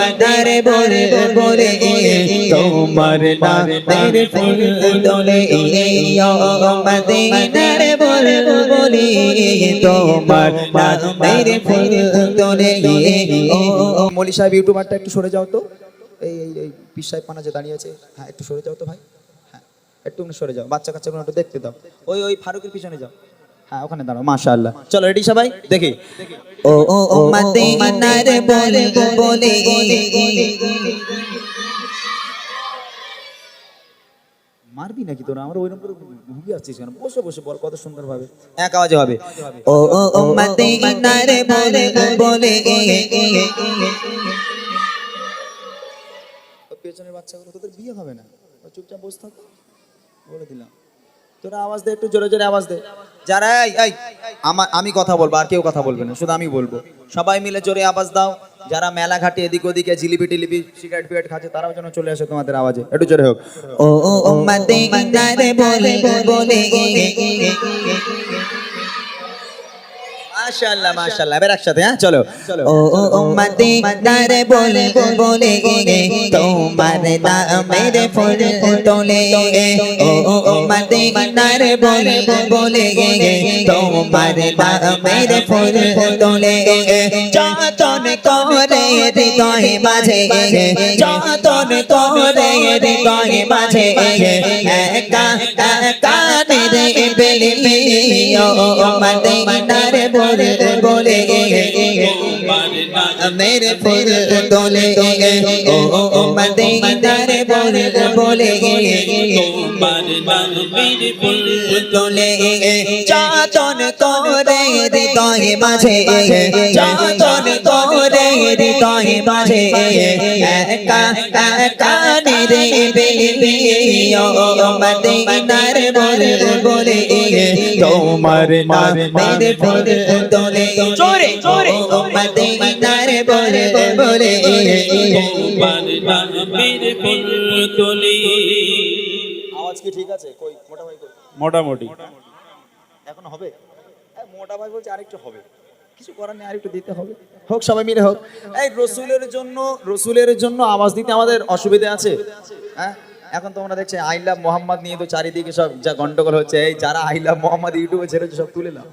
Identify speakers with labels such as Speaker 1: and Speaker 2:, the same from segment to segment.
Speaker 1: মদিনার বলে বলে তোমার নামের ফুল তোলে মদিনার বলে বলে তোমার নামের ফুল তোলে
Speaker 2: মলি সাহেব, ইউটিউবারটা একটু সরে যাও তো। এই এই এই পিস সাহেব পানা যে দাঁড়িয়ে আছে। হ্যাঁ একটু সরে যাও তো ভাই। হ্যাঁ একটু সরে যাও। বাচ্চা কাচ্চাগুলো একটু দেখতে দাও। ওই ওই ফারুকের পিছনে যাও। হ্যাঁ ওখানে দাঁড়াও মাশাআল্লাহ। চলো রেডি সবাই? দেখি।
Speaker 1: ও ও ও মদিনার বলে বলে
Speaker 2: মারবি নাকি তোরা? আমরা ওইরকম করে ঘুমিয়ে আসছিস কেন? বসে বসে বল কত সুন্দর ভাবে এক আওয়াজে হবে।
Speaker 1: ও ও ও মদিনার বলে বলে
Speaker 2: পেছনের বাচ্চাগুলো তোদের বিয়ে হবে না? চুপচাপ বসে থাক। বলে দিলাম। তোরা আওয়াজ দে একটু জোরে জোরে আওয়াজ দে যারা এই এই আমার আমি কথা বলব আর কেউ কথা বলবে না শুধু আমি বলব সবাই মিলে জোরে আওয়াজ দাও যারা মেলা ঘাটে এদিক ওদিকে জিলিপি টিলিপি সিগারেট ফিগারেট খাচ্ছে তারাও যেন চলে আসে তোমাদের আওয়াজে একটু জোরে হোক
Speaker 1: ও ও বলে বলে
Speaker 2: মাশাআল্লাহ মাশাআল্লাহ। এবার একসাথে হ্যাঁ চলো।
Speaker 1: ও ও ও মদিনার বলে বলে গে তোমার নামের ফুল তোলে। ও ও ও মদিনার বলে বলে গে তোমার নামের ফুল তোলে। যতন করে হৃদয় মাঝে যতন করে হৃদয় মাঝে একা একা রে বেলে ও ও মদিনার বলে বলে মেরে ফুল তোলে ও মদিনার বলে বলে তোলে চাতন করে হৃদয় মাঝে চাতন করে হৃদয় মাঝে একা একা রে বেলি ও ও মদিনার বলে বলে তোমার নামের ফুল তোলে জোরে জোরে মদিনার বলে বলে
Speaker 2: আওয়াজ কি ঠিক আছে? কই মোটা ভাই কই?
Speaker 3: মোটামুটি।
Speaker 2: এখন হবে? মোটা ভাই বলছে আরেকটু হবে। কিছু করার নেই, আরেকটু দিতে হবে। হোক, সবাই মিলে হোক। এই রসুলের জন্য রসুলের জন্য আওয়াজ দিতে আমাদের অসুবিধা আছে। হ্যাঁ? এখন তোমরা দেখছ, আই লাভ মোহাম্মদ নিয়ে তো চারিদিকে সব যা গন্ডগোল হচ্ছে। এই যারা আই লাভ মোহাম্মদ ইউটিউবে ছেড়েছে, সব তুলে নাও।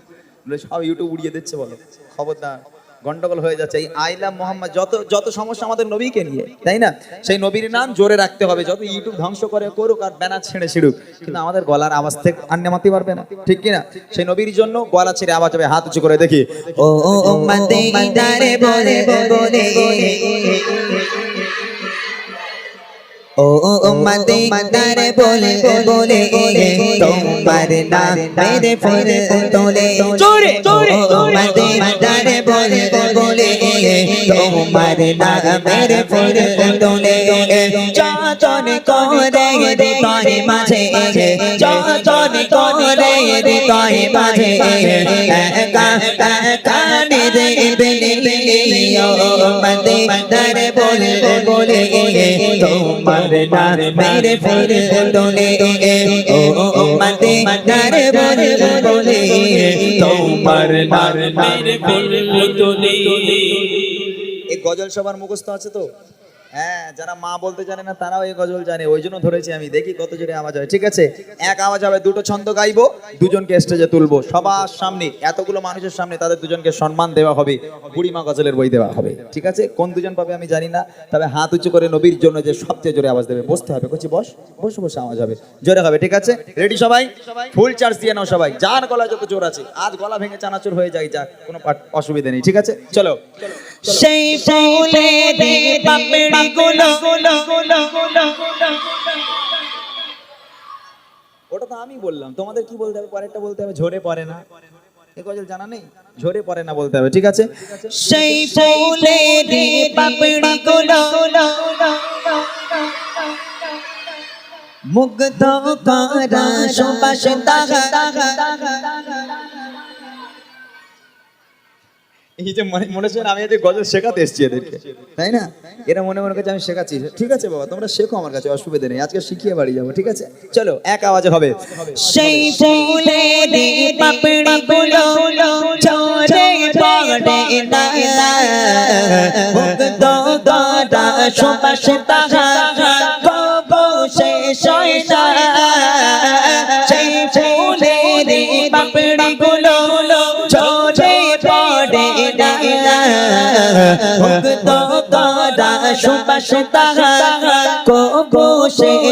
Speaker 2: সব ইউটিউব উড়িয়ে দিচ্ছে, বলো। খবরদার। গন্ডগোল হয়ে যাচ্ছে। এই আইলা মোহাম্মদ যত যত সমস্যা আমাদের নবীকে নিয়ে, তাই না? সেই নবীর নাম জোরে রাখতে হবে, যত ইউটিউব ধ্বংস করে, করুক আর ব্যানার ছেড়ে ছিড়ুক। কিন্তু আমাদের গলার আওয়াজ থেকে আর মাতি পারবে না, ঠিক কিনা? সেই নবীর জন্য গলা ছেড়ে আওয়াজ হবে, হাত উঁচু করে দেখি।
Speaker 1: ও ও বলে বলে। ও মদিনার বলে বলে তোমার নামের ফুল তোলে জোরে ও মদিনার বলে বলে তোমার নামের ফুল তোলে চাচন করে রে হৃদয় মাঝে চাচন করে রে হৃদয় মাঝে একা রে বেলে ও মদিনার বলে বলে তোমার ফুল তোলে ও ও মদিনার বলে বলে তোমার নামের বদলে
Speaker 2: এই গজল সবার মুখস্থ আছে তো? হ্যাঁ যারা মা বলতে জানে না, তারাও এই গজল জানে। ওই জন্য ধরেছি আমি। দেখি কত জোরে আওয়াজ হয়। ঠিক আছে? এক আওয়াজ হবে, দুটো ছন্দ গাইবো, দুজনকে স্টেজে তুলবো। সবার সামনে, এতগুলো মানুষের সামনে তাদের দুজনকে সম্মান দেওয়া হবে, বুড়িমা গজলের বই দেওয়া হবে। ঠিক আছে? কোন দুজন পাবে আমি জানি না, তবে হাত উঁচু করে নবীর জন্য যে সবচেয়ে জোরে আওয়াজ দেবে, বসতে হবে। কচি, বস। বসে বসে আওয়াজ হবে। জোরে হবে, ঠিক আছে? রেডি সবাই? ফুল চার্জ দিয়ে নাও সবাই। যার গলা যত জোর আছে, আজ গলা ভেঙে চানাচুর হয়ে যায় যাক, কোনো অসুবিধা নেই। ঠিক আছে? চলো
Speaker 1: সেই ফুলে দে গুলো
Speaker 2: ওটা তো আমি বললাম। তোমাদের কি বলতে হবে? পরেরটা বলতে হবে ঝরে পড়ে না। এ গজল জানা নেই? ঝরে পড়ে না বলতে হবে ঠিক আছে?
Speaker 1: সেই ফুলে দে পাপড়ি গুলো। মুগ্ধ করা সুবাস দাগা
Speaker 2: যে মনে মনে আমি গজল শেখাতে এসেছি এদেরকে। তাই না? এরা মনে মনে আমি শেখাচ্ছি। ঠিক আছে বাবা, তোমরা শেখো আমার কাছে, অসুবিধা নেই। আজকে শিখিয়ে বাড়ি যাব, ঠিক আছে? চলো, এক আওয়াজে হবে।
Speaker 1: সেই ফুলে পাপড়ি গুলো পড়ে তাহার মুক্ত করা সুবাসে সুতা কবু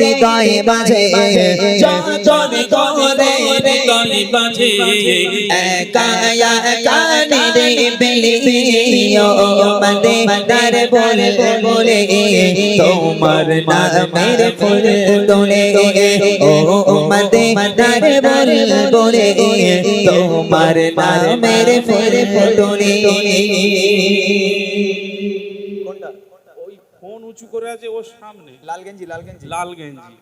Speaker 1: হৃদয় মাঝে যতন করে
Speaker 3: গলি বাজে।
Speaker 1: একা একা নিরে বিলি ও মদে মদার বল বলে তোমার নামের ফুল তোলে। ও মদে মদার বল বলে। তোমার নামের ফুল তোলে।
Speaker 3: উঁচু করে আছে ওর সামনে।
Speaker 2: লাল গেঞ্জি লাল গেঞ্জি।
Speaker 3: লাল গেঞ্জি।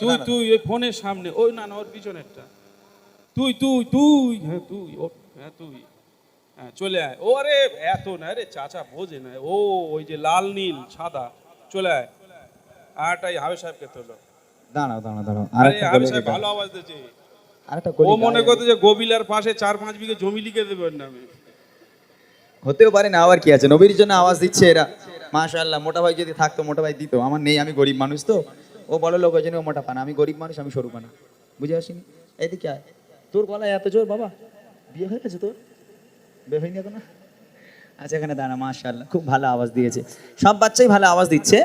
Speaker 3: তুই। তুই ওই ফোনের সামনে। ওই না না ওর পিছনেরটা। তুই তুই তুই হ্যাঁ তুই ও হ্যাঁ তুই। হ্যাঁ চলে আয়। ও আরে এত না রে চাচা বোঝে না। ও ওই যে লাল নীল সাদা চলে আয়। আরটাই হাবে সাহেবকে তোলো।
Speaker 2: দাঁড়াও দাঁড়াও দাঁড়াও।
Speaker 3: আরে হাবে সাহেব। ভালো আওয়াজ দিয়েছে
Speaker 2: আরেকটা
Speaker 3: ও মনে। করতে যে গোবিলার পাশে চার পাঁচ বিঘে জমি লিখে দেবেন না নামে
Speaker 2: হতেও পারে না আবার কি আছে? নবীর জন্য আওয়াজ দিচ্ছে এরা। মাশাআল্লাহ, মোটা ভাই যদি থাকতো, মোটা ভাই দিত। আমার নেই, আমি গরিব মানুষ তো। ও বলো লোক, ওই জন্য ও মোটা পানা। আমি গরিব মানুষ, আমি সরু পানা। বুঝে আসিনি? এইদিকে আয়। তোর গলায় এত জোর, বাবা? বিয়ে হয়ে গেছে তোর? বিয়ে হয়নি না আচ্ছা এখানে দাঁড়া মাশাল্লাহ খুব ভালো আওয়াজ দিয়েছে। সব বাচ্চাই ভালো আওয়াজ দিচ্ছে,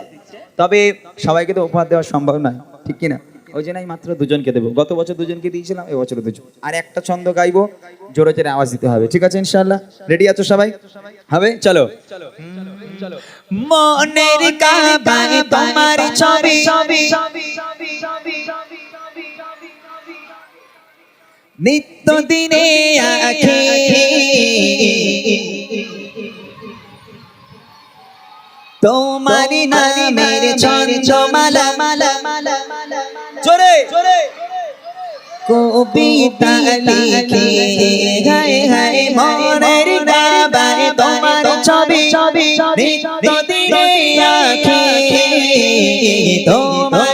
Speaker 2: তবে সবাইকে তো উপহার দেওয়া সম্ভব নয়, ঠিক কি না ওই জন্য আমি মাত্র দুজনকে দেবো। গত বছর দুজনকে দিয়েছিলাম দুজন। আর একটা ছন্দ গাইবো, জোরে জোরে আওয়াজ দিতে হবে। ঠিক আছে ইনশাআল্লাহ? রেডি আছো সবাই? হবে? চলো।
Speaker 1: মনের তোমার ছবি। নিত্য দিনে মালা মালা
Speaker 2: জোরে।
Speaker 1: কবিতা লিখে হায় হায় মনের কাবায় তোমার ছবি নিত্য দিনে আখে। তোমার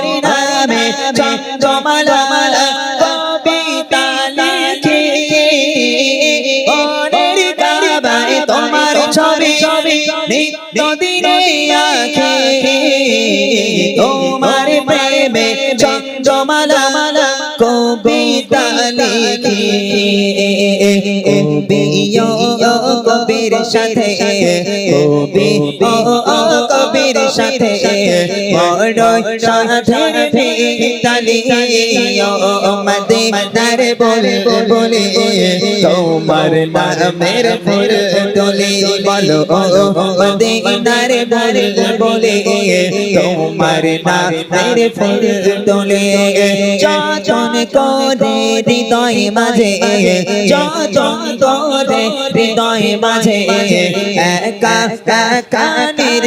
Speaker 1: লিখে কবি ও কবির সাথে কবি ও কবির সাথে, বড় সাথের ভিতালি ও মদিনার বলে বলে, তোমার নামের ফুল তোলে বলো ও মদিনার বলে বলে, তোমার নামের ফুল তোলে। যতন করে হৃদয় মাঝে, যতন করে হৃদয় মাঝে, একা একা নিরে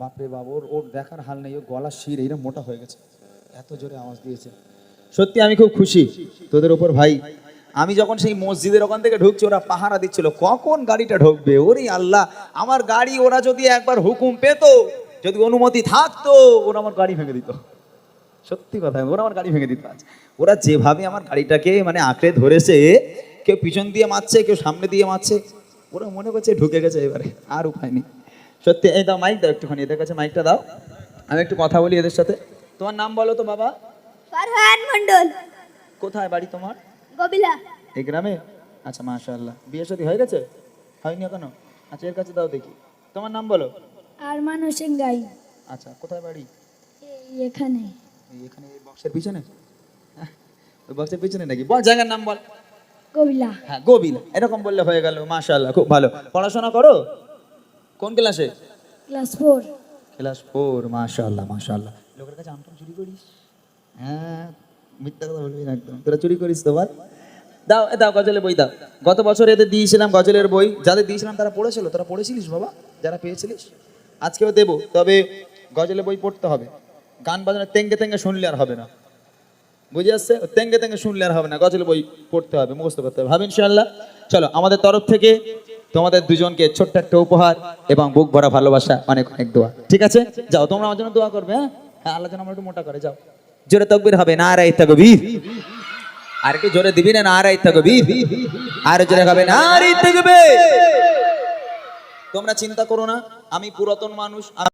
Speaker 2: বাপরে বাপ ওর ওর দেখার হাল নেই ও গলা শির এইরকম মোটা হয়ে গেছে। এত জোরে আওয়াজ দিয়েছে। সত্যি আমি খুব খুশি তোদের ওপর ভাই। আমি যখন সেই মসজিদের ওখান থেকে ঢুকছি, ওরা পাহারা দিচ্ছিল, কখন গাড়িটা ঢুকবে? ওরে আল্লাহ, আমার গাড়ি ওরা যদি একবার হুকুম পেত, যদি অনুমতি থাকতো, ওরা আমার গাড়ি ভেঙে দিত। সত্যি কথা, ওরা আমার গাড়ি ভেঙে দিত আজ। ওরা যেভাবে আমার গাড়িটাকে মানে আঁকড়ে ধরেছে, কেউ পিছন দিয়ে মারছে, কেউ সামনে দিয়ে মারছে, ওরা মনে করছে ঢুকে গেছে এবারে, আর উপায় নেই। সত্যি এই দাও মাইক দাও একটুখানি এদের কাছে মাইকটা দাও। আমি একটু কথা বলি এদের সাথে। তোমার নাম বলো তো বাবা।
Speaker 4: ফারহান মন্ডল
Speaker 2: কোথায় বাড়ি তোমার?
Speaker 4: গবিলা।
Speaker 2: এই গ্রামে? আচ্ছা মাশাআল্লাহ। বিয়ে শাদী হয়ে গেছে? হয়নি এখনও? আচ্ছা এর কাছে দাও দেখি। তোমার নাম বলো।
Speaker 4: আর মানুষ গাই।
Speaker 2: আচ্ছা কোথায় বাড়ি?
Speaker 4: এই এখানে।
Speaker 2: এই এখানে এই বক্সের পিছনে? ওই বক্সের পিছনে নাকি? বল জায়গার নাম বল।
Speaker 4: কবিলা
Speaker 2: হ্যাঁ গোবিল। এরকম বললে হয়ে গেল মাশাআল্লাহ খুব ভালো। পড়াশোনা করো? কোন ক্লাসে?
Speaker 4: Class four.
Speaker 2: ক্লাস ফোর মাশাআল্লাহ মাশাআল্লাহ। লোকের কাছে আমটাম চুরি করিস। হ্যাঁ মিথ্যা কথা বলবি না একদম। তোরা চুরি করিস তো বল। দাও এ দাও গজলের বই দাও। গত বছর এদের দিয়েছিলাম গজলের বই। যাদের দিয়েছিলাম তারা পড়েছিল। তোরা পড়েছিলিস বাবা? যারা পেয়েছিলিস? আজকেও দেবো তবে গজলের বই পড়তে হবে। গান বাজনা তেঙ্গে তেঙ্গে শুনলে আর হবে না। বুঝে আসছে? ও তেঙ্গে তেঙ্গে শুনলে আর হবে না। গজল বই পড়তে হবে মুখস্থ করতে হবে। ভাবেন ইনশাআল্লাহ। চলো আমাদের তরফ থেকে তোমাদের দুজনকে ছোট্ট একটা উপহার এবং বুক ভরা ভালোবাসা, অনেক অনেক দোয়া। ঠিক আছে? যাও, তোমরা আমার জন্য দোয়া করবে হ্যাঁ? হ্যাঁ আল্লাহ যেন আমার একটু মোটা করে, যাও। জোরে তকবির হবে, না আর তকবীর। আর কি জোরে দিবি না আর তকবীর। আর জোরে হবে, না আর তকবীর। তোমরা চিন্তা করো না, আমি পুরাতন মানুষ